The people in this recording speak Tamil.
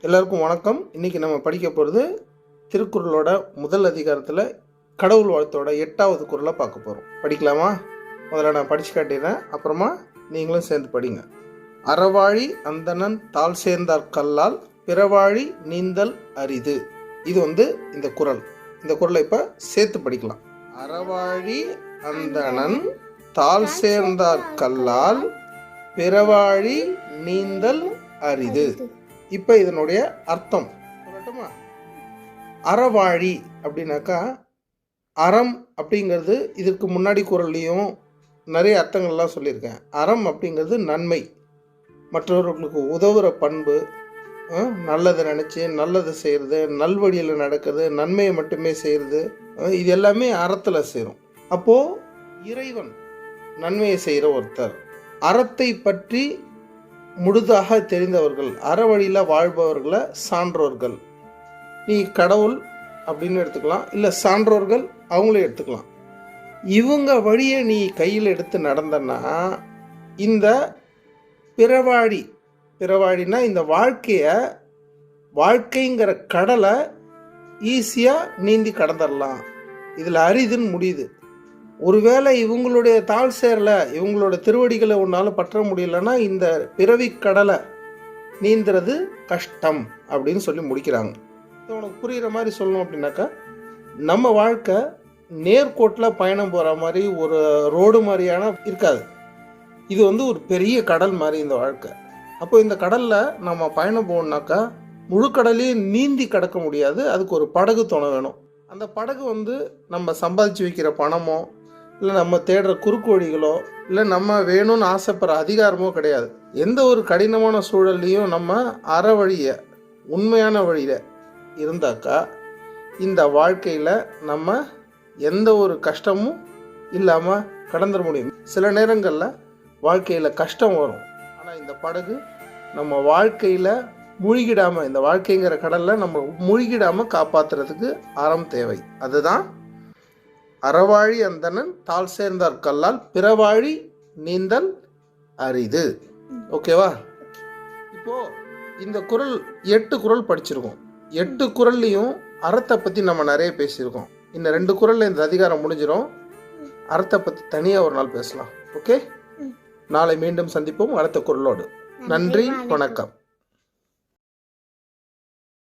எல்லாருக்கும் வணக்கம். இன்னைக்கு நம்ம படிக்க போகிறது திருக்குறளோட முதல் அதிகாரத்தில் கடவுள் வாழ்த்தோட எட்டாவது குரலை பார்க்க போகிறோம் படிக்கலாமா? முதல்ல நான் படித்து காட்டிடுறேன். அப்புறமா நீங்களும் சேர்ந்து படிங்க. அறவாழி அந்தணன் தாள் சேர்ந்தார் கல்லால் பிறவாழி நீந்தல் அரிது. இது வந்து இந்த குறள். இந்த குறளை இப்போ சேர்த்து படிக்கலாம். அறவாழி அந்தணன் தாள் சேர்ந்தார் கல்லால் பிறவாழி நீந்தல் அரிது. இப்போ இதனுடைய அர்த்தம். சொல்லட்டுமா? அறவாழி அப்படின்னாக்கா அறம் அப்படிங்கிறது இதற்கு முன்னாடி குரல்லையும் நிறைய அர்த்தங்கள்லாம் சொல்லியிருக்கேன். அறம் அப்படிங்கிறது நன்மை. மற்றவர்களுக்கு உதவுற பண்பு நல்லதை நினச்சி நல்லதை செய்கிறது நல்வழியில் நடக்கிறது நன்மையை மட்டுமே செய்கிறது இது எல்லாமே அறத்தில் சேரும். அப்போது இறைவன் நன்மையை செய்கிற ஒருத்தர். அறத்தை பற்றி முழுதாக தெரிந்தவர்கள் அறவழியில் வாழ்பவர்களை சான்றோர்கள். நீ கடவுள் அப்படின்னு எடுத்துக்கலாம் இல்லை சான்றோர்கள் அவங்களே எடுத்துக்கலாம். இவங்க வழியை நீ கையில் எடுத்து நடந்தன்னா இந்த பிறவாழி பிறவாடினா இந்த வாழ்க்கையை வாழ்க்கைங்கிற கடலை ஈஸியாக நீந்தி கடந்துடலாம் இதில் அரிதுன்னு முடியுது. ஒருவேளை இவங்களுடைய தாழ் சேரல இவங்களோட திருவடிகளை உன்னால் பற்ற முடியலன்னா இந்த பிறவி கடலை நீந்துறது கஷ்டம் அப்படின்னு சொல்லி முடிக்கிறாங்க. இது உனக்கு புரிகிற மாதிரி சொல்லணும் அப்படின்னாக்கா நம்ம வாழ்க்கை நேர்கோட்டில் பயணம் போகிற மாதிரி ஒரு ரோடு மாதிரியான இருக்காது. இது வந்து ஒரு பெரிய கடல் மாதிரி இந்த வாழ்க்கை. அப்போ இந்த கடலில் நம்ம பயணம் போகணுன்னாக்கா முழு கடலையும் நீந்தி கடக்க முடியாது. அதுக்கு ஒரு படகு துணை வேணும். அந்த படகு வந்து நம்ம சம்பாதிச்சு வைக்கிற பணமோ இல்லை நம்ம தேடுற குறுக்கு வழிகளோ இல்லை நம்ம வேணும்னு ஆசைப்படுற அதிகாரமோ கிடையாது. எந்த ஒரு கடினமான சூழல்லையும் நம்ம அற வழியை உண்மையான வழியில் இருந்தாக்கா இந்த வாழ்க்கையில் நம்ம எந்த ஒரு கஷ்டமும் இல்லாமல் கடந்துட முடியும். சில நேரங்களில் வாழ்க்கையில் கஷ்டம் வரும். ஆனால் இந்த படகு நம்ம வாழ்க்கையில் மூழ்கிடாமல் இந்த வாழ்க்கைங்கிற கடலில் நம்ம மூழ்கிடாமல் காப்பாற்றுறதுக்கு அறம் தேவை. அதுதான் அறவாழி அந்தணன் தாள் சேர்ந்தார் கல்லால் பிறவாழி நீந்தல் அரிது. ஓகேவா? இப்போ இந்த குறள் எட்டு குறள் படிச்சிருக்கோம். எட்டு குறள்லையும் அறத்தை பற்றி நம்ம நிறைய பேசியிருக்கோம். இந்த ரெண்டு குறளில் இந்த அதிகாரம் முடிஞ்சிடும் அறத்தை பற்றி தனியாக ஒரு நாள் பேசலாம். ஓகே? நாளை மீண்டும் சந்திப்போம். அடுத்த குறளோடு நன்றி வணக்கம்.